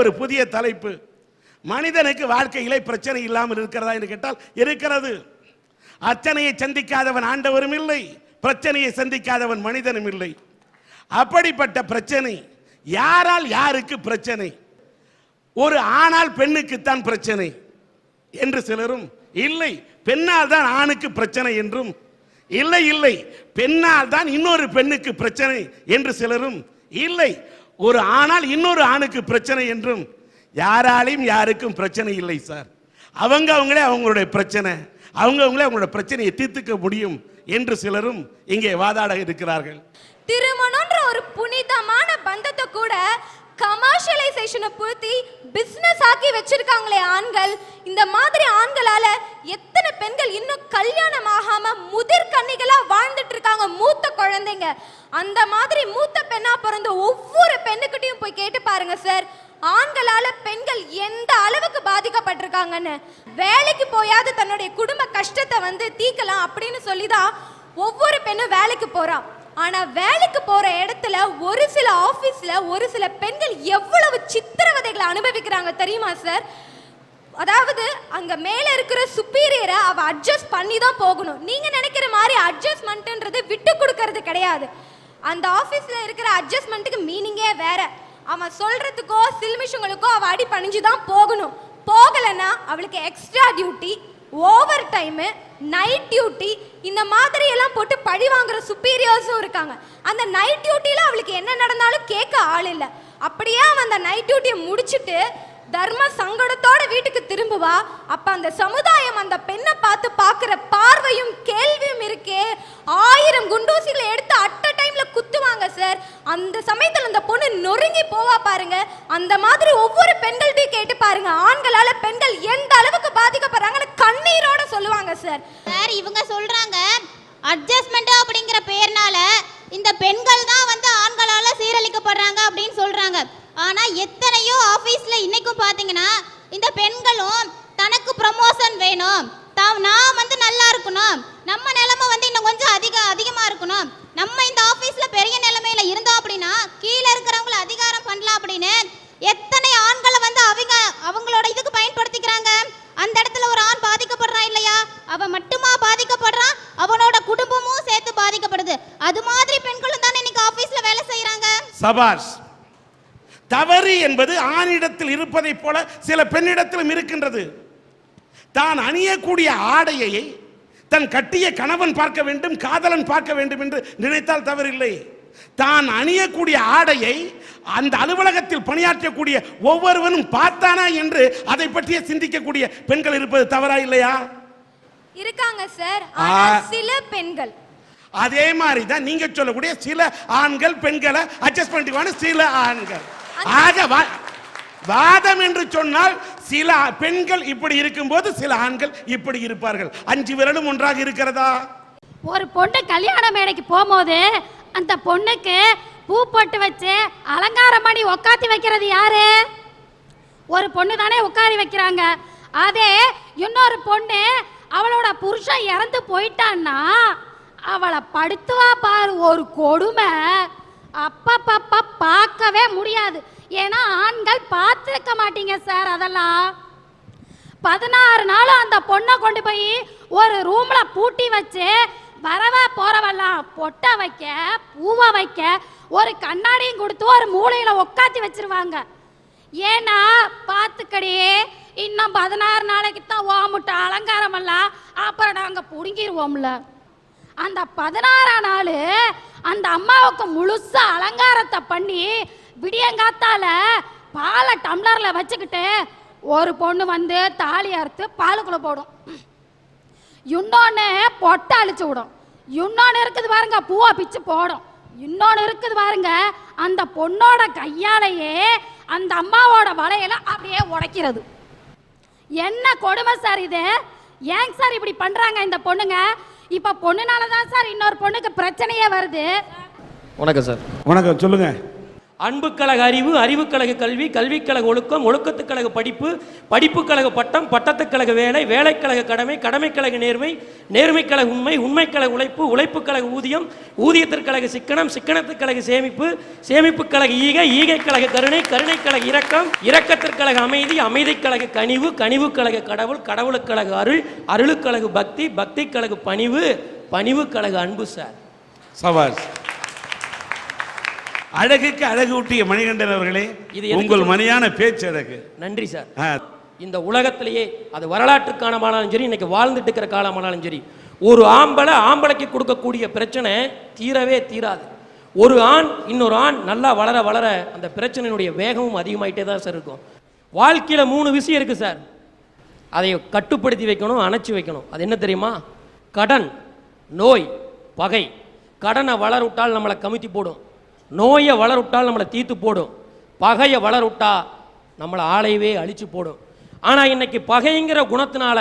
ஒரு புதிய தலைப்பு. மனிதனுக்கு வாழ்க்கையிலே பிரச்சனை இல்லாமல் இருக்கிறதா என்று கேட்டால் இருக்கிறது. அச்சனையை சந்திக்காதவன் ஆண்டவரும் இல்லை. பிரச்சனையை சந்திக்காதவன் மனிதனும் இல்லை. அப்படிப்பட்ட பிரச்சனை யாரால் யாருக்கு பிரச்சனை? ஒரு ஆணால் பெண்ணுக்குத்தான் பிரச்சனை என்று சிலரும் இல்லை பெண்ணால் தான் ஆணுக்கு பிரச்சனை என்றும் இல்லை இல்லை பெண்ணால் தான் இன்னொரு பெண்ணுக்கு பிரச்சனை என்று சிலரும் இல்லை ஒரு ஆணால் இன்னொரு ஆணுக்கு பிரச்சனை என்றும் யாராலையும் யாருக்கும் பிரச்சனை இல்லை சார். அவங்க அவங்களே அவங்களுடைய பிரச்சனை. அவங்க அவங்களே அவங்களோட பிரச்சனையை தீர்த்துக்க முடியும் என்று சிலரும் இங்கே வாதாட இருக்கிறார்கள். திருமணம்ன்ற ஒரு புனிதமான பந்தத்தை கூட கமர்ஷியலைசேஷனை பூர்த்தி பிஸ்னஸ் ஆக்கி வச்சிருக்காங்களே ஆண்கள். இந்த மாதிரி ஆண்களால எத்தனை பெண்கள் இன்னும் கல்யாணம் ஆகாம முதிர் கன்னிகளா வாழ்ந்துட்டு இருக்காங்க மூத்த குழந்தைங்க. அந்த மாதிரி மூத்த பெண்ணா பிறந்த ஒவ்வொரு பெண்ணுக்கிட்டையும் போய் கேட்டு பாருங்க சார். ஆண்களால பெண்கள் எந்த அளவுக்கு பாதிக்கப்பட்டிருக்காங்கன்னு. வேலைக்கு போயாவது தன்னுடைய குடும்ப கஷ்டத்தை வந்து தீக்கலாம் அப்படின்னு சொல்லிதான் ஒவ்வொரு பெண்ணும் வேலைக்கு போறா. ஆனா வேலைக்கு போற இடத்துல ஒரு சில ஆபீஸ்ல ஒரு சில பெண்கள் எவ்வளவு சித்திரவதைகளை அனுபவிக்கிறாங்க தெரியுமா சார்? அதாவது அங்க மேல இருக்கிற சுப்பீரியரை அவ அட்ஜஸ்ட் பண்ணி தான் போகணும். நீங்க நினைக்கிற மாதிரி அட்ஜஸ்ட்மெண்ட்ன்றது விட்டு கொடுக்கறது கிடையாது. அந்த ஆபீஸ்ல இருக்கிற அட்ஜஸ்ட்மெண்ட்டுக்கு மீனிங்கே வேற. அவன் சொல்றதுக்கோ சில்மிஷங்களுக்கோ அவ அடி பணிஞ்சு தான் போகணும். போகலைன்னா அவளுக்கு extra duty overtime night duty இந்த மாதிரி எல்லாம் போட்டு பழி வாங்குற சுப்பீரியர்ஸும் இருக்காங்க. அந்த நைட் டியூட்டியில் அவளுக்கு என்ன நடந்தாலும் கேட்க ஆள் இல்லை. அப்படியே அவன் அந்த நைட் டியூட்டியை முடிச்சிட்டு தர்ம சங்கடத்தோட வீட்டுக்கு திரும்புவா. அப்ப அந்த சமுதாயம் அந்த பெண்ணை பார்த்து பார்க்குற பார்வையும் கேள்வியும் இருக்கே. ஆயிரம் குண்டூசிகளை எடுத்து அட்ட டைம்ல குத்துவாங்க சார் அந்த சமயத்துல அந்த பொண்ணு நொறுங்கி போவா பாருங்க. அந்த மாதிரி ஒவ்வொரு பெண்கள்ட்டையும் கேட்டு பாருங்க. ஆண்களால பெண்கள் எந்த அளவுக்கு பாதிக்கப்படுறாங்கன்னு கண்ணீரோட சொல்லுவாங்க சார் சார் இவங்க சொல்றாங்க அட்ஜஸ்ட்மெண்ட் அப்படிங்கிற பெயர்னால இந்த பெண்கள் தான் வந்து ஆண்களால சீரழிக்கப்படுறாங்க அப்படின்னு சொல்றாங்க. ஆனா எத்தனையோ ஆபீஸ்ல இன்னைக்கும் பாத்தீங்கன்னா இந்த பெண்களும் தனக்கு ப்ரமோஷன் வேணும். தாம் நான் வந்து நல்லா இருக்கணும். நம்ம நிலைமை வந்து இன்னும் கொஞ்சம் அதிக அதிகமா இருக்கணும். நம்ம இந்த ஆபீஸ்ல பெரிய நிலைமையில இருந்தோம் அப்படின்னா கீழே இருக்கிறவங்கள அதிகாரம் பண்ணலாம் அப்படின்னு எத்தனை ஆண்களை வந்து அவங்க அவங்களோட இதுக்கு பயன்படுத்திக்கிறாங்க? அந்த இடத்துல ஒரு ஆண் பாதிக்கப்படுறான் இல்லையா? அவன் மட்டுமா பாதிக்கப்படுறான் அவனோட குடும்பமும் சேர்த்து பாதிக்கப்படுது. அது மாதிரி பெண்களும் தானே இன்னைக்கு ஆபீஸ்ல வேலை செய்யறாங்க சபாஷ் தவறு என்பது ஆணிடத்தில் இருப்பதைப் போல சில பெண்ணிடத்திலும் இருக்கின்றது. தான் அணியக்கூடிய ஆடையை தன் கட்டிய கணவன் பார்க்க வேண்டும் காதலன் பார்க்க வேண்டும் என்று நினைத்தால் தவறில்லை. தான் அணியக்கூடிய ஆடையை அந்த அலுவலகத்தில் பணியாற்றக்கூடிய ஒவ்வொருவனும் பார்த்தானா என்று அதை பற்றிய சிந்திக்கக்கூடிய பெண்கள் இருப்பது தவறா இல்லையா? இருக்காங்க சார். சில பெண்கள். அதே மாதிரி தான் நீங்க சொல்லக்கூடிய சில ஆண்கள் பெண்களை அட்ஜஸ்ட் பண்ணிக்குவான சில ஆண்கள். ஆக வாதம் என்று சொன்னால் சில பெண்கள் இப்படி இருக்கும்போது சில ஆண்கள் இப்படி இருப்பார்கள். அஞ்சு விரலும் ஒன்றாக இருக்கிறதா? ஒரு பொண்ணு கல்யாண மேடைக்கு போகும்போது அந்த பொண்ணுக்கு பூ போட்டு வச்சு அலங்காரம் பண்ணி உக்காத்தி வைக்கிறது யாரு? ஒரு பொண்ணு தானே உட்காரி வைக்கிறாங்க. அதே இன்னொரு பொண்ணு அவளோட புருஷன் இறந்து போயிட்டான்னா அவளை படுத்துவா பாரு ஒரு கொடுமை. அப்பப்பப்ப பார்க்கவே முடியாது. ஏன்னா ஆண்கள் பார்த்துருக்க மாட்டீங்க சார் அதெல்லாம். பதினாறு நாளும் அந்த பொண்ணை கொண்டு போய் ஒரு ரூமில் பூட்டி வச்சு வரவ போறவெல்லாம் பொட்டை வைக்க பூவை வைக்க ஒரு கண்ணாடியும் கொடுத்து ஒரு மூளையில் உட்காத்தி வச்சிருவாங்க. ஏன்னா பார்த்துக்கடி இன்னும் பதினாறு நாளைக்கு தான் ஓமுட்ட அலங்காரமெல்லாம் அப்புறம் நாங்கள் பிடுங்கிடுவோம்ல அந்த பதினாறாம் நாள் அந்த அம்மாவுக்கு முழுசா அலங்காரத்தை பண்ணி விடியங்காத்தால பாலை டம்ளர்ல வச்சுக்கிட்டு ஒரு பொண்ணு வந்து தாலி அறுத்து பாலுக்குள்ள போடும். இன்னொன்று பொட்டை அழிச்சு விடும். இன்னொன்று இருக்குது பாருங்க பூவை பிச்சு போடும். இன்னொன்று இருக்குது பாருங்க அந்த பொண்ணோட கையாலேயே அந்த அம்மாவோட வலையில அப்படியே உடைக்கிறது. என்ன கொடுமை சார் இது? ஏங்க சார் இப்படி பண்றாங்க இந்த பொண்ணுங்க? இப்ப பொண்ணுனால தான் சார் இன்னொரு பொண்ணுக்கு பிரச்சனையே வருது. வணக்கம் சார். வணக்கம் சொல்லுங்க. அன்புக்கழக அறிவு அறிவுக்கழக கல்வி கல்விக்கழக ஒழுக்கம் ஒழுக்கத்துக்கழக படிப்பு படிப்புக்கழக பட்டம் பட்டத்துக்கழக வேலை வேலைக்கழக கடமை கடமைக்கழக நேர்மை நேர்மைக்கழக உண்மை உண்மைக்கழக உழைப்பு உழைப்புக்கழக ஊதியம் ஊதியத்திற்கழக சிக்கனம் சிக்கனத்துக்கழக சேமிப்பு சேமிப்புக்கழக ஈகை ஈகைக்கழக கருணை கருணைக்கழக இரக்கம் இரக்கத்திற்கழக அமைதி அமைதிக்கழக கனிவு கனிவுக்கழக கடவுள் கடவுளுக்கழக அருள் அருளுக்கழக பக்தி பக்திக்கழக பணிவு பணிவுக்கழக அன்பு சார். சவாஸ் அழகுக்கு அழகு ஊட்டிய மணிகண்டன் அவர்களே இது உங்கள்? மணியான பேச்சு அழகு. நன்றி சார். இந்த உலகத்திலேயே அது வரலாற்று காலமானாலும் சரி இன்னைக்கு வாழ்ந்துட்டு இருக்கிற காலமானாலும் சரி ஒரு ஆம்பளை ஆம்பளைக்கு கொடுக்கக்கூடிய பிரச்சனை தீரவே தீராது. ஒரு ஆண் இன்னொரு ஆண் நல்லா வளர வளர அந்த பிரச்சனையினுடைய வேகமும் அதிகமாயிட்டே தான் சார் இருக்கும். வாழ்க்கையில் மூணு விஷயம் இருக்குது சார். அதை கட்டுப்படுத்தி வைக்கணும் அணைச்சி வைக்கணும். அது என்ன தெரியுமா? கடன் நோய் பகை. கடனை வளரவிட்டால் நம்மளை கமித்தி போடும். நோயை வளரவிட்டால் நம்மளை தீத்து போடும். பகையை வளரவிட்டா நம்மளை ஆளையவே அழிச்சு போடும். ஆனால் இன்னைக்கு பகைங்கிற குணத்தினால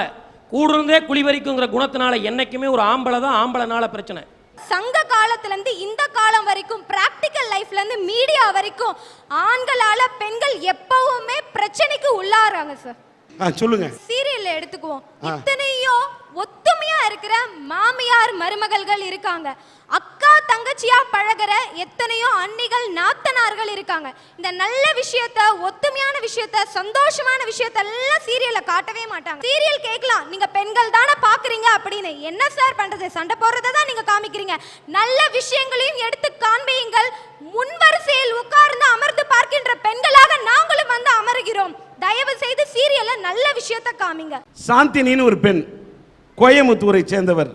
கூடுறதே குளிவரிக்குங்கிற குணத்தினால என்னைக்குமே ஒரு ஆம்பளை தான் ஆம்பளைனால பிரச்சனை. சங்க காலத்துல இருந்து இந்த காலம் வரைக்கும் பிராக்டிக்கல் லைஃப்ல இருந்து மீடியா வரைக்கும் ஆண்களால பெண்கள் எப்பவுமே பிரச்சனைக்கு உள்ளாறாங்க சார் சொல்லுங்க. சீரியல்ல எடுத்துக்குவோம். இத்தனையோ ஒத்துமையா இருக்கிற மாமியார் மருமகள்கள் இருக்காங்க. அக்கா தங்கச்சியா பழகுற எத்தனையோ அன்னிகள் நாத்தனார்கள் இருக்காங்க. இந்த நல்ல விஷயத்த ஒத்துமையான விஷயத்த சந்தோஷமான விஷயத்த எல்லாம் சீரியல்ல காட்டவே மாட்டாங்க. சீரியல் கேட்கலாம் நீங்க பெண்கள் தானே பாக்குறீங்க அப்படின்னு. என்ன சார் பண்றது? சண்டை போடுறதை தான் நீங்க காமிக்கிறீங்க. நல்ல விஷயங்களையும் எடுத்து காண்பியுங்கள். முன்வரிசையில் உட்கார்ந்து அமர்ந்து பார்க்கின்ற பெண்களாக நாங்களும் வந்து அமருகிறோம். தயவு செய்து சீரியல்ல நல்ல விஷயத்த காமிங்க. சாந்தினின்னு ஒரு பெண் கோயமுத்தூரை சேர்ந்தவர்.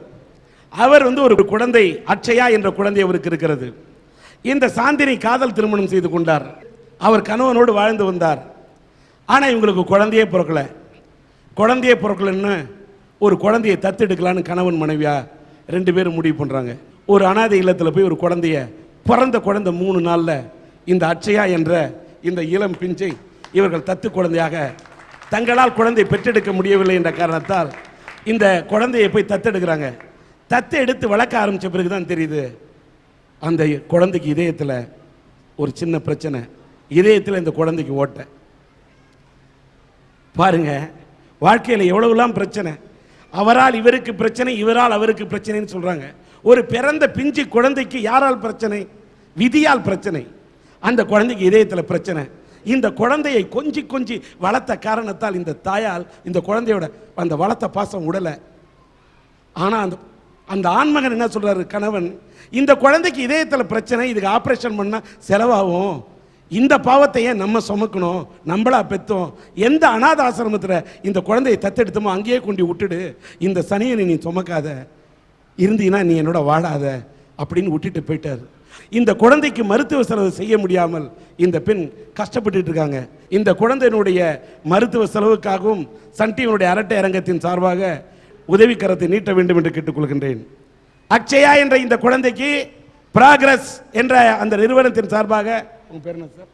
அவர் வந்து ஒரு குழந்தை அச்சையா என்ற குழந்தை அவருக்கு இருக்கிறது. இந்த சாந்தினி காதல் திருமணம் செய்து கொண்டார். அவர் கணவனோடு வாழ்ந்து வந்தார். ஆனால் இவங்களுக்கு குழந்தையே பிறக்கல. குழந்தையே பிறக்கலன்னு ஒரு குழந்தையை தத்தெடுக்கலான்னு கணவன் மனைவியா ரெண்டு பேரும் முடிவு பண்ணுறாங்க ஒரு அனாதை இல்லத்தில் போய் ஒரு குழந்தைய பிறந்த குழந்தை மூணு நாளில் இந்த அச்சையா என்ற இந்த இளம் பிஞ்சை இவர்கள் தத்து குழந்தையாக தங்களால் குழந்தை பெற்றெடுக்க முடியவில்லை என்ற காரணத்தால் இந்த குழந்தையை போய் தத்தெடுக்கிறாங்க. தத்தை எடுத்து வளர்க்க ஆரம்பித்த பிறகு தான் தெரியுது அந்த குழந்தைக்கு இதயத்தில் ஒரு சின்ன பிரச்சனை. இதயத்தில் இந்த குழந்தைக்கு ஓட்டை. பாருங்க வாழ்க்கையில் எவ்வளவுலாம் பிரச்சனை. அவரால் இவருக்கு பிரச்சனை இவரால் அவருக்கு பிரச்சனைன்னு சொல்கிறாங்க ஒரு பிறந்த பிஞ்சு குழந்தைக்கு யாரால் பிரச்சனை? விதியால் பிரச்சனை. அந்த குழந்தைக்கு இதயத்தில் பிரச்சனை. இந்த குழந்தையை கொஞ்சி கொஞ்சி வளர்த்த காரணத்தால் இந்த தாயால் இந்த குழந்தையோட அந்த வளர்த்த பாசம் உடலை. ஆனால் அந்த அந்த ஆண்மகன் என்ன சொல்கிறாரு கணவன் இந்த குழந்தைக்கு இதயத்தில் பிரச்சனை இதுக்கு ஆப்ரேஷன் பண்ணால் செலவாகும். இந்த பாவத்தை ஏன் நம்ம சுமக்கணும்? நம்மளா பெத்தோம். எந்த அநாத ஆசிரமத்தில் இந்த குழந்தையை தத்தெடுத்தோமோ அங்கேயே கொண்டு விட்டுடு. இந்த சனியனை நீ சுமக்காத. இருந்தீங்கன்னா நீ என்னோட வாழாத அப்படின்னு விட்டுட்டு போயிட்டார். இந்த குழந்தைக்கு மருத்துவ செலவு செய்ய முடியாமல் இந்த பெண் கஷ்டப்பட்டு இருக்காங்க. இந்த குழந்தையினுடைய மருத்துவ செலவுக்காகவும் சன் டிவியினுடைய அரட்டை அரங்கத்தின் சார்பாக உதவிக்கரத்தை நீட்ட வேண்டும் என்று கேட்டுக்கொள்கின்றேன். அக்ஷயா என்ற இந்த குழந்தைக்கு பிராகிரஸ் என்ற அந்த நிறுவனத்தின் சார்பாக உங்க பேர் என்ன சார்?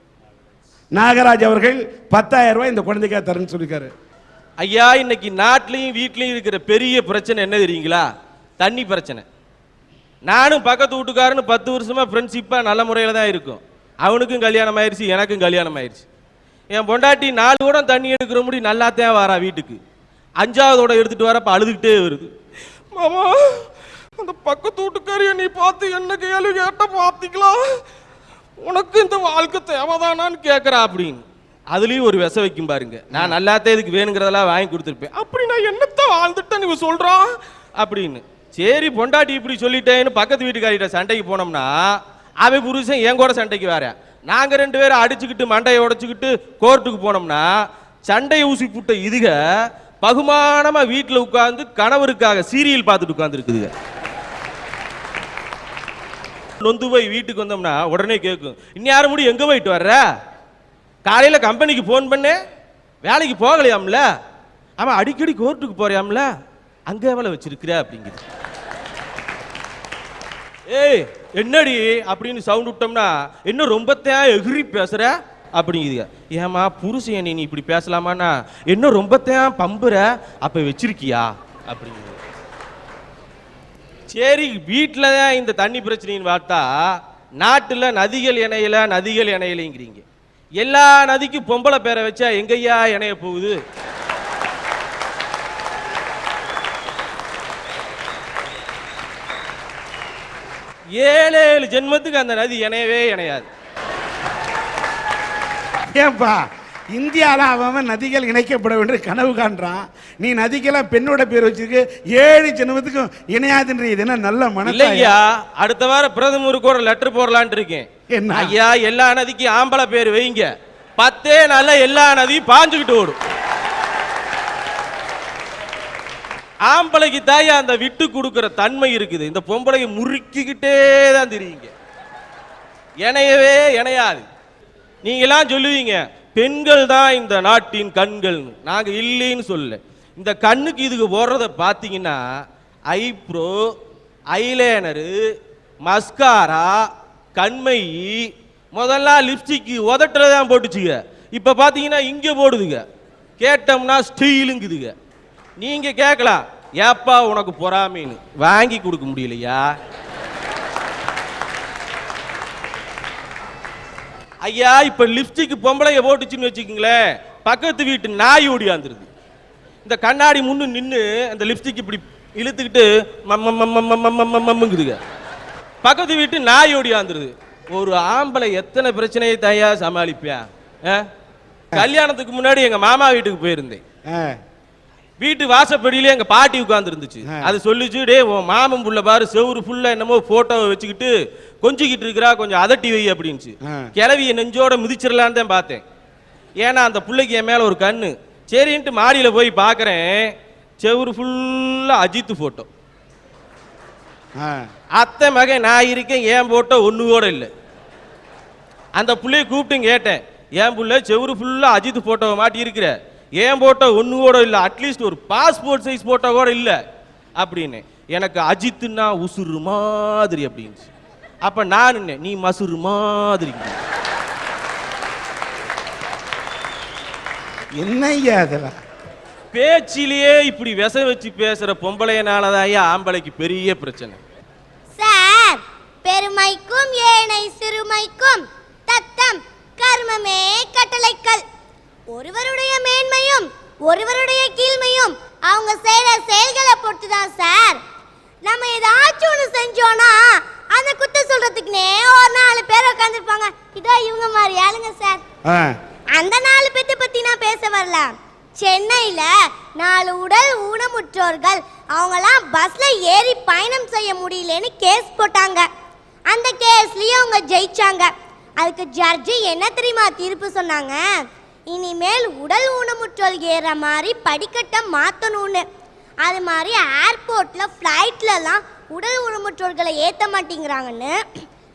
நாகராஜ் அவர்கள் பத்தாயிரம் ரூபாய் இந்த குழந்தைக்காக தரேன்னு சொல்லியிருக்காரு. ஐயா இன்னைக்கு நாட்டிலையும் வீட்லையும் இருக்கிற பெரிய பிரச்சனை என்ன தெரியுங்களா? தண்ணி பிரச்சனை. நானும் பக்கத்து வீட்டுக்காரனு பத்து வருஷமா ஃப்ரெண்ட்ஷிப்பாக நல்ல முறையில் தான் இருக்கும். அவனுக்கும் கல்யாணம் ஆயிடுச்சு எனக்கும் கல்யாணம் ஆயிடுச்சு என் பொண்டாட்டி நாலு கூட தண்ணி எடுக்கிற முடி நல்லாத்தான் வரா வீட்டுக்கு. அஞ்சாவதோட எடுத்துட்டு வரப்ப அழுதுகிட்டே வருது. மாமா அந்த பக்கத்து வீட்டுக்காரிய நீ பார்த்து என்ன கேள்வி கேட்ட பார்த்திக்கலாம். உனக்கு இந்த வாழ்க்கை தேவைதானான்னு கேட்குறா அப்படின்னு. அதுலயும் ஒரு விச வைக்கும் பாருங்க. நான் நல்லாத்தே இதுக்கு வேணுங்கிறதெல்லாம் வாங்கி கொடுத்துருப்பேன். அப்படி நான் என்னத்த வாழ்ந்துட்டேன்னு இவ சொல்றான் அப்படின்னு. சரி பொண்டாட்டி இப்படி சொல்லிட்டேன்னு பக்கத்து வீட்டுக்காரிட்ட சண்டைக்கு போனோம்னா அவன் புருஷன் என் கூட சண்டைக்கு வேற. நாங்க ரெண்டு பேரும் அடிச்சுக்கிட்டு மண்டையை உடைச்சுக்கிட்டு கோர்ட்டுக்கு போனோம்னா சண்டையை ஊசி புட்ட இதுக பகுமானமாக வீட்டில் உட்கார்ந்து கணவருக்காக சீரியல் பார்த்துட்டு உட்கார்ந்துருக்குதுங்க. நொந்து போய் வீட்டுக்கு வந்தோம்னா உடனே கேட்கும் இன்னும் யாரும் முடியும் எங்கே போயிட்டு வர்ற? காலையில் கம்பெனிக்கு ஃபோன் பண்ணேன் வேலைக்கு போகலையாம்ல? அவன் அடிக்கடி கோர்ட்டுக்கு போறியாம்ல? அங்கே வேலை வச்சிருக்கிற? அப்படிங்குது. ஏய் என்னடி? அப்படின்னு சவுண்ட் விட்டோம்னா என்ன ரொம்ப தேவை எகிரி பேசுகிற அப்படிங்குதுங்க. ஏமா புருஷன் நீ இப்படி பேசலாமாண்ணா? என்ன ரொம்ப தான் பம்புற? அப்போ வச்சிருக்கியா? அப்படிங்குது. சரி வீட்டில் தான் இந்த தண்ணி பிரச்சனைன்னு பார்த்தா நாட்டில் நதிகள் இணையில நதிகள் இணையலைங்கிறீங்க. எல்லா நதிக்கும் பொம்பளை பேரை வச்சா எங்கய்யா இணைய போகுது? ஏழு ஏழு ஜென்மத்துக்கு அந்த நதி இணையவே இணையாது. ஏன்பா? இந்தியாவில் அவன் நதிகள் இணைக்கப்பட வேண்டிய கனவு காண்றான். நீ நதிக்கெல்லாம் பெண்ணோட பேர் வச்சிருக்கு. ஏழு ஜென்மத்துக்கும் இணையாதுன்ற. இது என்ன நல்ல மனசா இல்லையா அடுத்த வாரம் பிரதமருக்கு ஒரு லெட்டர் போடலான்ட்டு இருக்கேன். என்ன? ஐயா எல்லா நதிக்கும் ஆம்பளை பேர் வைங்க. பத்தே நாள்ல எல்லா நதியும் பாஞ்சுக்கிட்டு ஓடும். ஆம்பளைக்கு தாயா அந்த விட்டு கொடுக்கிற தன்மை இருக்குது. இந்த பொம்பளையை முறுக்கிக்கிட்டே தான் தெரியுங்க. இணையவே இணையாது. நீங்களாம் சொல்லுவீங்க பெண்கள் தான் இந்த நாட்டின் கண்கள்னு. நாங்கள் இல்லைன்னு சொல்ல இந்த கண்ணுக்கு இதுக்கு போடுறத பார்த்தீங்கன்னா ஐப்ரோ ஐலேனரு மஸ்காரா கண்மை முதல்ல லிப்ஸ்டிக்கு உதட்டுறதான் போட்டுச்சுங்க. இப்போ பார்த்தீங்கன்னா இங்கே போடுதுங்க. கேட்டோம்னா ஸ்டீலுங்குதுங்க. நீங்கள் கேட்கலாம் ஏப்பா உனக்கு பொறாமைன்னு. வாங்கி கொடுக்க முடியலையா? ஐயா இப்ப லிப்ஸ்டிக் பொம்பளைய போட்டுச்சுன்னு வச்சுக்கோங்களேன். பக்கத்து வீட்டு நாய் ஓடியாந்துருது இந்த கண்ணாடி முன்னு நின்று அந்த லிப்ஸ்டிக் இப்படி இழுத்துக்கிட்டு மம்முங்குதுங்க பக்கத்து வீட்டு நாய் ஓடியாந்துருது ஒரு ஆம்பளை எத்தனை பிரச்சனையை தாயா சமாளிப்பியா ஆ? கல்யாணத்துக்கு முன்னாடி எங்க மாமா வீட்டுக்கு போயிருந்தேன். ஆ, வீட்டு வாசப்படியில எங்க பாட்டி உட்கார்ந்து இருந்துச்சு. அது சொல்லுச்சு டே உன் மாமன் புள்ள பாரு செவுரு ஃபுல்லா என்னமோ போட்டோவை வச்சுக்கிட்டு கொஞ்சிக்கிட்டு இருக்கிறா கொஞ்சம் அதட்டி வை அப்படின்ச்சு. கிளவிய நெஞ்சோட மிதிச்சிடலான்னு தான் பார்த்தேன். ஏன்னா அந்த புள்ளைக்கு என் மேல ஒரு கண்ணு. சரின்ட்டு மாடியில போய் பார்க்கறேன் செவுரு ஃபுல்லா அஜித் போட்டோ ஆ. அத்தை மகன் நான் இருக்கேன் என் போட்டோ ஒண்ணு கூட இல்லை. அந்த புள்ளைய கூப்பிட்டு கேட்டேன் என் புள்ள செவுரு ஃபுல்லா அஜித் போட்டோவை மாட்டி இருக்கிற என் போட்டோ ஒண்ணு கூட இல்லை அட்லீஸ்ட் ஒரு பாஸ்போர்ட் சைஸ் போட்டோ கூட இல்லை அப்படின்னு. எனக்கு அஜித்துன்னா உசுறு மாதிரி அப்படின்ச்சு அப்ப நான் நீ மசுறு மாதிரி. அதெல்லாம் பேச்சிலேயே இப்படி விச வச்சு பேசுற பொம்பளையனாலதான் ஐயா ஆம்பளைக்கு பெரிய பிரச்சனை. சார் பெருமைக்கும் ஏனை சிறுமைக்கும் தத்தம் கர்மமே கட்டளைக்கல். ஒருவருடைய ஒருவருடைய கீழ்மையும் அவங்க செய்யற செயல்களை பொறுத்து தான் சார். நம்ம ஏதாச்சும் ஒன்று செஞ்சோன்னா அந்த குத்த சொல்றதுக்குனே ஒரு நாலு பேர் உட்காந்துருப்பாங்க இதோ இவங்க மாதிரி ஆளுங்க சார். அந்த நாலு பேத்தை பத்தி நான் பேச வரல சென்னையில நாலு உடல் ஊனமுற்றோர்கள் அவங்கலாம் பஸ்ல ஏறி பயணம் செய்ய முடியலன்னு கேஸ் போட்டாங்க. அந்த கேஸ்லயும் அவங்க ஜெயிச்சாங்க. அதுக்கு ஜட்ஜி என்ன தெரியுமா தீர்ப்பு சொன்னாங்க? இனிமேல் உடல் ஊனமுற்றோர் ஏற மாதிரி படிக்கட்டை மாற்றணும்னு அது மாதிரி ஏர்போர்ட்டில் ஃப்ளைட்லலாம் உடல் ஊனமுற்றோர்களை ஏற்ற மாட்டேங்கிறாங்கன்னு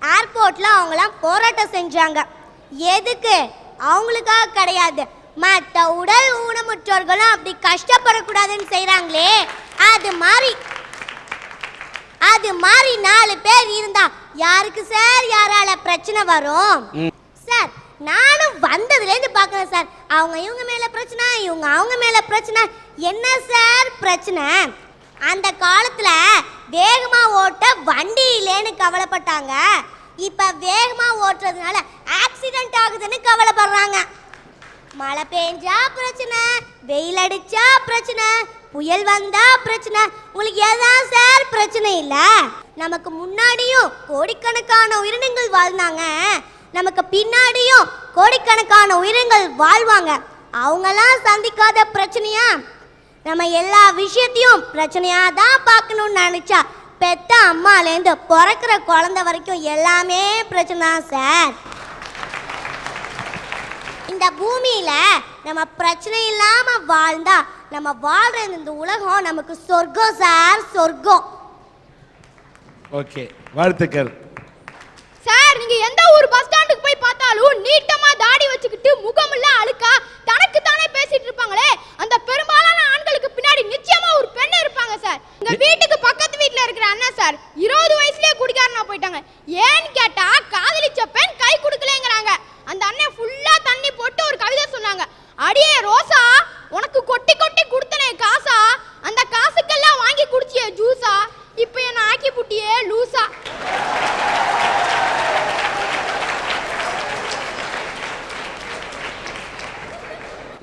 ஏர்போர்ட்டில் அவங்களாம் போராட்டம் செஞ்சாங்க. எதுக்கு? அவங்களுக்காக கிடையாது. மற்ற உடல் ஊனமுற்றோர்களும் அப்படி கஷ்டப்படக்கூடாதுன்னு செய்கிறாங்களே அது மாதிரி அது மாதிரி நாலு பேர் இருந்தா யாருக்கு சார் யாரால பிரச்சனை வரும்? நானும் வந்ததுலேருந்து பார்க்குறேன் சார். அவங்க இவங்க மேலே பிரச்சனை இவங்க அவங்க மேலே பிரச்சனை. என்ன சார் பிரச்சனை? அந்த காலத்தில் வேகமாக ஓட்ட வண்டி இல்லைன்னு கவலைப்பட்டாங்க. இப்போ வேகமாக ஓட்டுறதுனால ஆக்சிடென்ட் ஆகுதுன்னு கவலைப்படுறாங்க. மழை பெஞ்சா பிரச்சனை வெயில் அடிச்சா பிரச்சனை புயல் வந்தா பிரச்சனை. உங்களுக்கு எதான் சார் பிரச்சனை இல்லை? நமக்கு முன்னாடியும் கோடிக்கணக்கான உயிரினங்கள் வாழ்ந்தாங்க. நமக்கு பின்னாடியும் கோடிக்கணக்கான உயிரங்கள் வாழ்வாங்க. அவங்கெல்லாம் சந்திக்காத பிரச்சனையா? நம்ம எல்லா விஷயத்தையும் பிரச்சனையா தான் பார்க்கணும்னு நினைச்சா பெத்த அம்மாலேருந்து பிறக்கிற குழந்தை வரைக்கும் எல்லாமே பிரச்சனை தான் சார். இந்த பூமியில நம்ம பிரச்சனை இல்லாம வாழ்ந்தா நம்ம வாழ்ற இந்த உலகம் நமக்கு சொர்க்கம் சார் சொர்க்கம். ஓகே. வாழ்த்துக்கள். சார் நீங்க எந்த ஒரு பஸ் ஸ்டாண்டுக்கு போய் பார்த்தாலும் நீட்டமா தாடி வச்சுக்கிட்டு முகமெல்லாம் அழுக்கா தனக்கு தானே பேசிட்டு இருப்பாங்களே? அந்த பெரும்பாலான ஆண்களுக்கு பின்னாடி நிச்சயமா ஒரு பெண் இருப்பாங்க சார் எங்க வீட்டுக்கு பக்கத்து வீட்ல இருக்கிற அண்ணன் சார் இருபது வயசுலயே குடிக்காரனா போயிட்டாங்க. ஏன்னு கேட்டா காதலிச்ச பெண் கை கொடுக்கலங்கிறாங்க அந்த அண்ணன் ஃபுல்லா தண்ணி போட்டு ஒரு கவிதை சொன்னாங்க அடியே ரோசா உனக்கு கொட்டி கொட்டி கொடுத்தனே காசா அந்த காசுக்கெல்லாம் வாங்கி குடிச்சியே ஜூஸா இப்போ என்ன ஆக்கி புட்டியே லூசா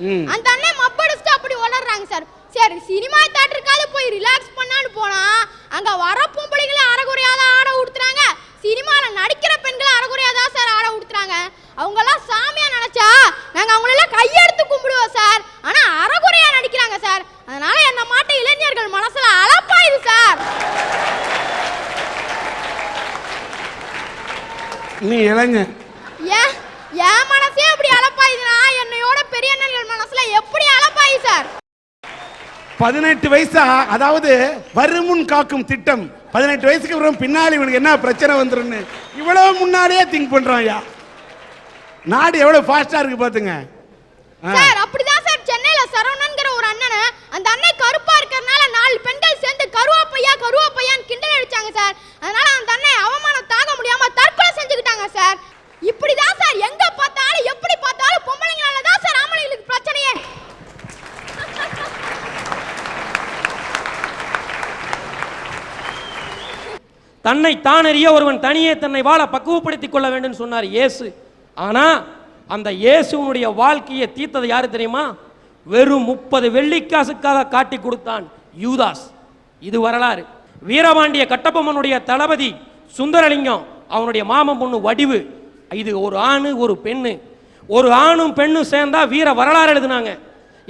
ம். அந்த அண்ணன் மப்படிச்சுட்டு அப்படி வளர்றாங்க சார் சரி சினிமா தேட்டருக்காவது போய் ரிலாக்ஸ் பண்ணான்னு போனா அங்க வர பொம்பளைங்களும் அறகுறையா தான் ஆட உடுத்துறாங்க சினிமால நடிக்கிற பெண்களும் அறகுறையா தான் சார் ஆட உடுத்துறாங்க அவங்க எல்லாம் சாமியா நினைச்சா நாங்க அவங்களெல்லாம் கையெடுத்து கும்பிடுவோம் சார் ஆனா அறகுறையா நடிக்கிறாங்க சார் அதனால என்ன மாட்ட இளைஞர்கள் மனசுல அளப்பாயுது சார் நீ இளைஞன் ஏன் என் மனசே அப்படி அளப்பாயுதுன்னா என்னையோட பெரிய அண்ணன்கள் மனசுல எப்படி அளப்பாயு சார் பதினெட்டு வயசா அதாவது வருமுன் காக்கும் திட்டம். பதினெட்டு வயசுக்கு அப்புறம் பின்னாடி இவனுக்கு என்ன பிரச்சனை வந்துருன்னு இவ்வளவு முன்னாடியே திங்க் பண்றான் ஐயா நாடு எவ்வளவு ஃபாஸ்டா இருக்கு பாத்துங்க. சார் அப்படிதான் சார். சென்னையில சரவணன்கிற ஒரு அண்ணனை அந்த அண்ணன் கருப்பா இருக்கறனால நாலு பெண்கள் சேர்ந்து கருவாப்பையா கருவாப்பையான்னு கிண்டல் அடிச்சாங்க சார். அதனால அந்த அண்ணன் அவமானம் தாங்க முடியாம தற்கொலை செஞ்சுக்கிட்டாங்க சார். இப்படிதான் சார். எங்க பார்த்தாலும் எப்படி பார்த்தாலும் பொம்பளைங்களால தான் சார் ஆம்பளைங்களுக்கு பிரச்சனையே. தன்னை தானறிய ஒருவன் தனியே தன்னை வாழ பக்குவப்படுத்திக் கொள்ள வேண்டும் சொன்னார் இயேசு. ஆனால் அந்த இயேசுவனுடைய வாழ்க்கையை தீர்த்தது யாரு தெரியுமா? வெறும் முப்பது வெள்ளிக்காசுக்காக காட்டி கொடுத்தான் யூதாஸ். இது வரலாறு. வீரபாண்டிய கட்டபொம்மனுடைய தளபதி சுந்தரலிங்கம் அவனுடைய மாமன் பொண்ணு வடிவு. இது ஒரு ஆணு ஒரு பெண்ணு. ஒரு ஆணும் பெண்ணும் சேர்ந்தா வீர வரலாறு எழுதினாங்க.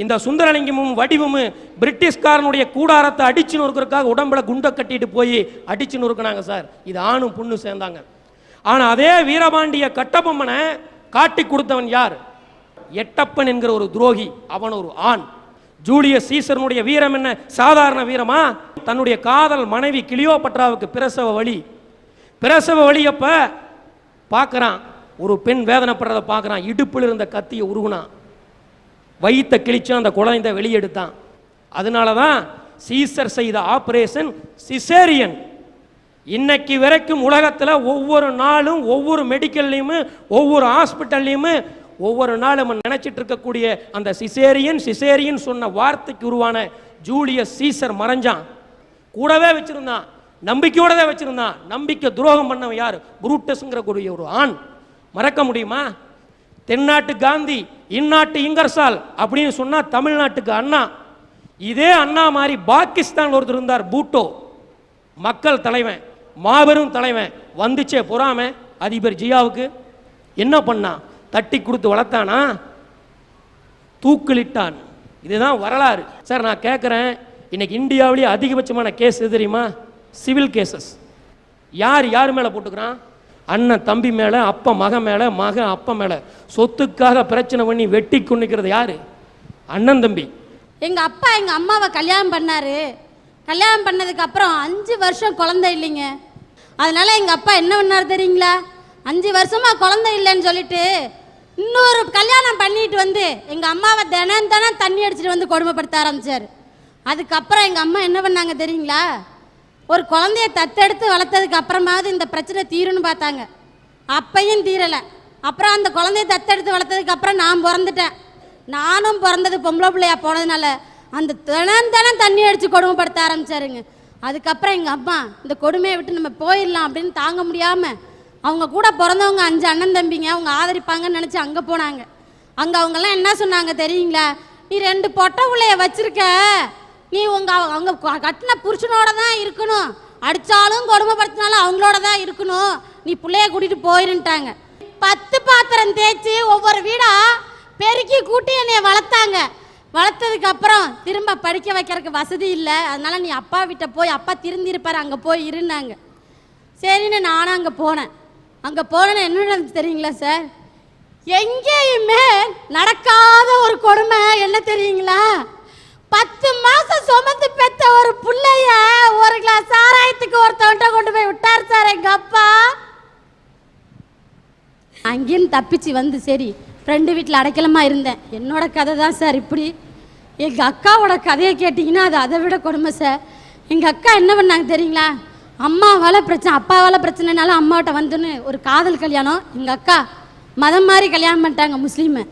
இந்த சுந்தரலிங்கமும் வடிவும் பிரிட்டிஷ்காரனுடைய கூடாரத்தை அடிச்சு நொறுக்கிறதுக்காக உடம்புல குண்டை கட்டிட்டு போய் அடிச்சு நொறுக்கினாங்க சார். இது ஆணும் புண்ணும் சேர்ந்தாங்க. ஆனால் அதே வீரபாண்டிய கட்டபொம்மனை காட்டி கொடுத்தவன் யார்? எட்டப்பன் என்கிற ஒரு துரோகி அவன் ஒரு ஆண். ஜூலியஸ் சீசரனுடைய வீரம் என்ன? சாதாரண வீரமா? தன்னுடைய காதல் மனைவி கிளியோபட்ராவுக்கு பிரசவ வழி பிரசவ வழியப்ப பார்க்குறான். ஒரு பெண் வேதனைப்படுறதை பார்க்குறான். இடுப்பில் இருந்த கத்தியை உருகுனான். வயிற்ற கிழிச்சு அந்த குழந்தை வெளியெடுத்தான். அதனால தான் சீசர் செய்த ஆப்ரேஷன் சிசேரியன் இன்னைக்கு வரைக்கும் உலகத்தில் ஒவ்வொரு நாளும் ஒவ்வொரு மெடிக்கல்லையும் ஒவ்வொரு ஹாஸ்பிட்டல்லையும் ஒவ்வொரு நாளும் நம்ம நினச்சிட்டு இருக்கக்கூடிய அந்த சிசேரியன் சிசேரியன் சொன்ன வார்த்தைக்கு உருவான ஜூலியஸ் சீசர் மறைஞ்சான். கூடவே வச்சுருந்தான். நம்பிக்கையோட தான் வச்சுருந்தான். நம்பிக்கை துரோகம் பண்ணவன் யார்? புரூட்டஸ்ங்கிற கூடிய ஒரு ஆண். மறக்க முடியுமா? தென்னாட்டு காந்தி இந்நாட்டு இங்கர்சால் அப்படின்னு சொன்னால் தமிழ்நாட்டுக்கு அண்ணா. இதே அண்ணா மாதிரி பாகிஸ்தான் ஒருத்தர் இருந்தார் பூட்டோ. மக்கள் தலைவன் மாபெரும் தலைவன். வந்துச்சே பொறாம அதிபர் ஜியாவுக்கு. என்ன பண்ணான் தட்டி கொடுத்து வளர்த்தானா? தூக்கிலிட்டான். இதுதான் வரலாறு. சார் நான் கேட்குறேன் இன்னைக்கு இந்தியாவிலேயே அதிகபட்சமான கேஸ் தெரியுமா? சிவில் கேசஸ் யார் யார் மேலே போட்டுக்கிறான்? அண்ணன் தம்பி மேலே அப்பா மகன் மேலே மகன் அப்பா மேலே. சொத்துக்காக பிரச்சனை பண்ணி வெட்டி கொண்டுக்கிறது யாரு? அண்ணன் தம்பி. எங்க அப்பா எங்க அம்மாவை கல்யாணம் பண்ணாரு. கல்யாணம் பண்ணதுக்கு அப்புறம் அஞ்சு வருஷம் குழந்தை இல்லைங்க. அதனால எங்க அப்பா என்ன பண்ணாரு தெரியுங்களா? அஞ்சு வருஷமா குழந்தை இல்லைன்னு சொல்லிட்டு இன்னொரு கல்யாணம் பண்ணிட்டு வந்து எங்க அம்மாவை தினம் தினம் தண்ணி அடிச்சிட்டு வந்து கொடுமைப்படுத்த ஆரம்பிச்சாரு. அதுக்கப்புறம் எங்க அம்மா என்ன பண்ணாங்க தெரியுங்களா? ஒரு குழந்தைய தத்தெடுத்து வளர்த்ததுக்கு அப்புறமாவது இந்த பிரச்சனை தீரும்னு பார்த்தாங்க. அப்பையும் தீரலை. அப்புறம் அந்த குழந்தைய தத்தெடுத்து வளர்த்ததுக்கு அப்புறம் நான் பிறந்துட்டேன். நானும் பிறந்தது பொம்பளை பிள்ளையா போனதுனால அந்த தினம் தினம் தண்ணி அடித்து கொடுமைப்படுத்த ஆரம்பிச்சாருங்க. அதுக்கப்புறம் எங்கள் அம்மா இந்த கொடுமையை விட்டு நம்ம போயிடலாம் அப்படின்னு தாங்க முடியாமல் அவங்க கூட பிறந்தவங்க அஞ்சு அண்ணன் தம்பிங்க அவங்க ஆதரிப்பாங்கன்னு நினச்சி அங்கே போனாங்க. அங்கே அவங்கெல்லாம் என்ன சொன்னாங்க தெரியுங்களா? நீ ரெண்டு பொட்டை பிள்ளைய வச்சுருக்க. நீ உங்க அவங்க கட்டின புருஷனோட தான் இருக்கணும். அடித்தாலும் கொடுமைப்படுத்தினாலும் அவங்களோட தான் இருக்கணும். நீ பிள்ளைய கூட்டிட்டு போயிருன்ட்டாங்க. பத்து பாத்திரம் தேய்ச்சி ஒவ்வொரு வீடா பெருக்கி கூட்டி என்னைய வளர்த்தாங்க. வளர்த்ததுக்கு அப்புறம் திரும்ப படிக்க வைக்கிறதுக்கு வசதி இல்லை. அதனால நீ அப்பா வீட்டை போய் அப்பா திருந்திருப்பார் அங்கே போய் இருந்தாங்க சரின்னு நானும் அங்கே போனேன். அங்கே போனேன்னு என்ன நடந்துச்சு தெரியுங்களா சார்? எங்கேயுமே நடக்காத ஒரு கொடுமை. என்ன தெரியுங்களா? பத்து மாசம் சுமந்து பெத்த ஒரு புள்ளைய ஒரு கிளாஸ் சாராயத்துக்கு ஒருத்தவன்ட்ட கொண்டு போய் விட்டார் சார் எங்க அப்பா. அங்கேயும் தப்பிச்சு வந்து சரி ஃப்ரெண்டு வீட்டில் அடைக்கலமாக இருந்தேன். என்னோட கதை தான் சார் இப்படி. எங்கள் அக்காவோட கதையை கேட்டிங்கன்னா அது அதை விட கொடுமை சார். எங்கள் அக்கா என்ன பண்ணாங்க தெரியுங்களா? அம்மாவால் பிரச்சனை அப்பாவால் பிரச்சனைனால அம்மாட்ட வந்துன்னு ஒரு காதல் கல்யாணம். எங்கள் அக்கா மதம் மாதிரி கல்யாணம் பண்ணிட்டாங்க முஸ்லீமை.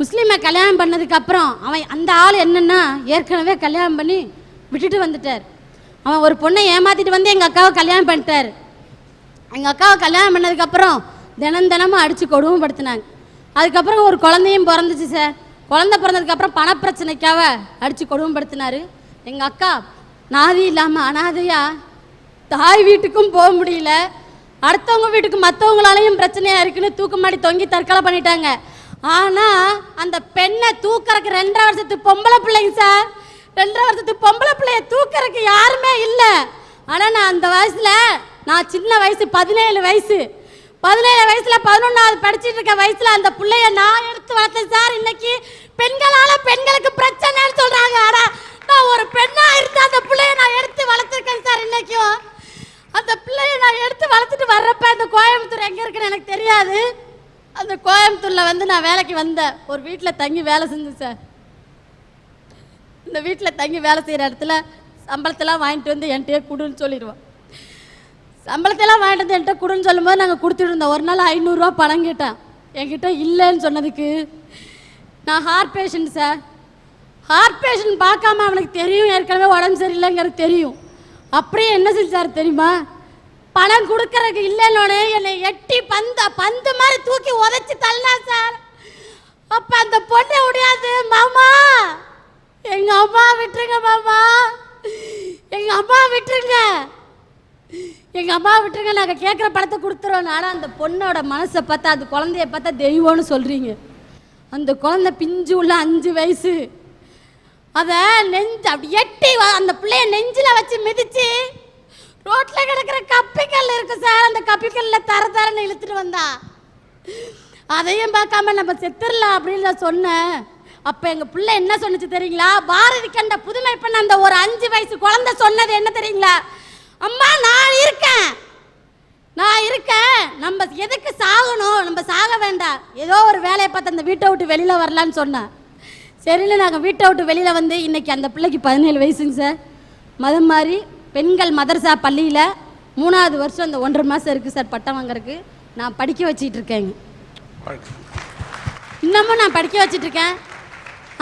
முஸ்லீமை கல்யாணம் பண்ணதுக்கு அப்புறம் அவன் அந்த ஆள் என்னன்னா ஏற்கனவே கல்யாணம் பண்ணி விட்டுட்டு வந்துட்டார். அவன் ஒரு பொண்ணை ஏமாத்திட்டு வந்து எங்கள் அக்காவை கல்யாணம் பண்ணிட்டார். எங்கள் அக்காவை கல்யாணம் பண்ணதுக்கப்புறம் தினம் தினமும் அடித்து கொடுமைப்படுத்தினாங்க. அதுக்கப்புறம் ஒரு குழந்தையும் பிறந்துச்சு சார். குழந்தை பிறந்ததுக்கு அப்புறம் பணப்பிரச்சனைக்காக அடித்து கொடுமைப்படுத்தினாரு. எங்கள் அக்கா நாதி இல்லாமல் அனாதையா தாய் வீட்டுக்கும் போக முடியல. அடுத்தவங்க வீட்டுக்கு மற்றவங்களாலையும் பிரச்சனையாக இருக்குன்னு தூக்கு மாடி தொங்கி தற்கொலை பண்ணிட்டாங்க. ஆனால் அந்த பெண்ணை தூக்கறக்கு ரெண்டரை வருஷத்து பொம்பளை பிள்ளைங்க சார். ரெண்டரை வருஷத்து பொம்பளை பிள்ளைய தூக்கறக்கு யாருமே இல்லை. ஆனால் நான் அந்த வயசில் நான் சின்ன வயசு பதினேழு வயசு. பதினேழு வயசுல பதினொன்றாவது படிச்சிட்டு இருக்க வயசுல அந்த பிள்ளைய நான் எடுத்து வளர்த்தேன் சார். இன்னைக்கு பெண்களால பெண்களுக்கு பிரச்சனைன்னு சொல்றாங்க. ஆனா நான் ஒரு பெண்ணா இருந்து அந்த பிள்ளைய நான் எடுத்து வளர்த்துருக்கேன் சார் இன்னைக்கும். அந்த பிள்ளைய நான் எடுத்து வளர்த்துட்டு வர்றப்ப அந்த கோயம்புத்தூர் எங்க இருக்குன்னு எனக்கு தெரியாது. அந்த கோயம்புத்தூரில் வந்து நான் வேலைக்கு வந்தேன் ஒரு வீட்டில் தங்கி வேலை செஞ்சேன் சார். இந்த வீட்டில் தங்கி வேலை செய்கிற இடத்துல சம்பளத்தெல்லாம் வாங்கிட்டு வந்து என்கிட்டயே கொடுன்னு சொல்லிடுவோம். சம்பளத்தெல்லாம் வாங்கிட்டு வந்து என்கிட்ட கொடுன்னு சொல்லும்போது நாங்கள் கொடுத்துட்டு இருந்தோம். ஒரு நாள் ஐநூறுரூவா பணம் கேட்டேன். என்கிட்ட இல்லைன்னு சொன்னதுக்கு நான் heart patient sir. Heart patient பார்க்காம அவனுக்கு தெரியும். ஏற்கனவே உடம்பு சரியில்லைங்கிறது தெரியும். அப்படியே என்ன செஞ்சார் தெரியுமா? பணம் கொடுக்கறதுக்கு இல்லைன்னு என்னை எட்டி பந்த பந்து மாதிரி தூக்கி உதைச்சி தள்ளா சார். அப்ப அந்த பொண்ணை முடியாது மாமா எங்க அம்மா விட்டுருங்க மாமா. எங்க அம்மா விட்டுருங்க. எங்க அம்மா விட்டுருங்க நாங்க கேட்குற பணத்தை கொடுத்துருவோம் ஆனா அந்த பொண்ணோட மனசை பார்த்தா அந்த குழந்தைய பார்த்தா தெய்வம்னு சொல்றீங்க. அந்த குழந்தை பிஞ்சு உள்ள அஞ்சு வயசு. அதை நெஞ்சு அப்படி எட்டி அந்த பிள்ளைய நெஞ்சில் வச்சு மிதிச்சு ரோட்ல கிடக்கிற கப்பிக்கல் இருக்கு சார். அந்த கப்பிக்கல்ல தர தரன்னு இழுத்துட்டு வந்தா. அதையும் பார்க்காம நம்ம செத்துடலாம் அப்படின்னு நான் சொன்னேன். அப்ப எங்க பிள்ளை என்ன சொன்னுச்சு தெரியுங்களா? பாரதி கண்ட புதுமை பண்ண அந்த ஒரு அஞ்சு வயசு குழந்தை சொன்னது என்ன தெரியுங்களா? அம்மா நான் இருக்கேன். நான் இருக்கேன். நம்ம எதுக்கு சாகணும்? நம்ம சாக வேண்டாம். ஏதோ ஒரு வேலையை பார்த்து அந்த வீட்டை விட்டு வெளியில வரலான்னு சொன்னேன். சரின்னு நாங்கள் வீட்டை விட்டு வெளியில வந்து இன்னைக்கு அந்த பிள்ளைக்கு பதினேழு வயசுங்க சார். மதம் மாதிரி பெண்கள் மதரசா பள்ளியில் மூணாவது வருஷம் அந்த ஒன்றரை மாதம் இருக்குது சார் பட்டம் வாங்குறதுக்கு. நான் படிக்க வச்சிட்டு இருக்கேங்க இன்னமும் நான் படிக்க வச்சிட்டு இருக்கேன்.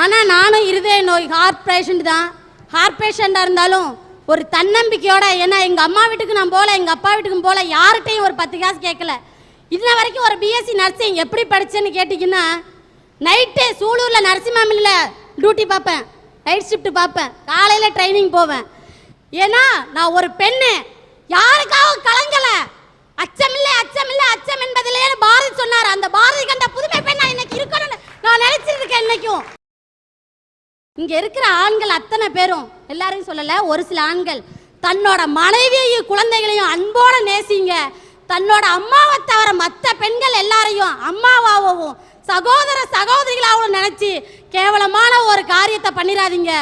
ஆனால் நானும் இருதய நோய் ஹார்ட் பேஷண்ட் தான். ஹார்ட் பேஷண்ட்டாக இருந்தாலும் ஒரு தன்னம்பிக்கையோட ஏன்னா எங்கள் அம்மா வீட்டுக்கு நான் போகல எங்கள் அப்பா வீட்டுக்கும் போகல யார்கிட்டையும் ஒரு பத்து காசு கேட்கல. இன்ன வரைக்கும் ஒரு பிஎஸ்சி நர்சிங் எப்படி படித்தேன்னு கேட்டிங்கன்னா நைட்டு சூலூரில் நரசிம்மாமில்ல டியூட்டி பார்ப்பேன். நைட் ஷிஃப்ட் பார்ப்பேன். காலையில் ட்ரைனிங் போவேன். ஏன்னா நான் ஒரு பெண்ணு. யாருக்காகவும் கலங்கலை? அச்சமில்லை அச்சமில்லை அச்சம் என்பதிலேயே பாரதி சொன்னார். அந்த பாரதி கண்ட புதுமை பெண் நான் இன்னைக்கு இருக்கணும்னு நான் நினைச்சிருக்கேன் இன்னைக்கும். இங்க இருக்கிற ஆண்கள் அத்தனை பேரும் எல்லாரையும் சொல்லல ஒரு சில ஆண்கள். தன்னோட மனைவியையும் குழந்தைகளையும் அன்போட நேசிங்க. தன்னோட அம்மாவை தவிர மற்ற பெண்கள் எல்லாரையும் அம்மாவாகவும் சகோதர சகோதரிகளாகவும் நினைச்சு கேவலமான ஒரு காரியத்தை பண்ணிடாதீங்க